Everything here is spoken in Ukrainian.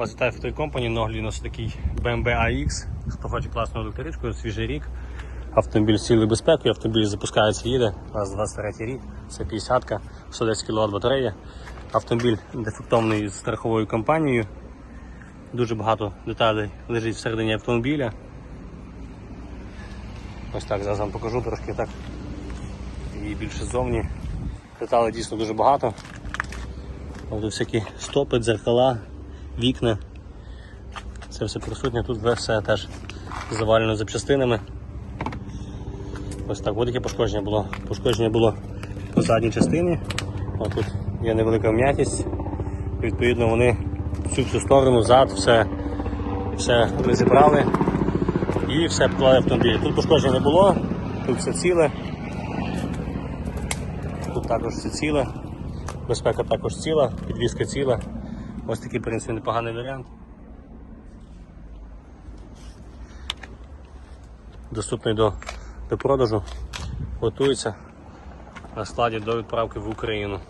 Вас вітає в той компанії, Ноглі у нас такий BMW AX. Хто хоче класну електричку, свіжий рік. Автомобіль з цілою безпекою, автомобіль запускається, їде. У нас 23 рік, це 50-ка, 110 кВт батарея. Автомобіль дефектований з страховою компанією. Дуже багато деталей лежить всередині автомобіля. Ось так, зараз вам покажу трошки так. І більше ззовні. Деталей дійсно дуже багато. Ось всякі стопи, дзеркала, вікна. Це все присутнє, тут все теж завалено запчастинами. Ось так, ось таке пошкодження було. Пошкодження було по задній частині. Ось тут є невелика вм'ятість. Відповідно, вони всю цю сторону, зад, все, все розібрали і все поклали в автомобіль. Тут пошкодження не було, тут все ціле. Тут також все ціле. Безпека також ціла, підвізка ціла. Ось такий, в принципі, непоганий варіант. Доступний до, до продажу. Готується на складі до відправки в Україну.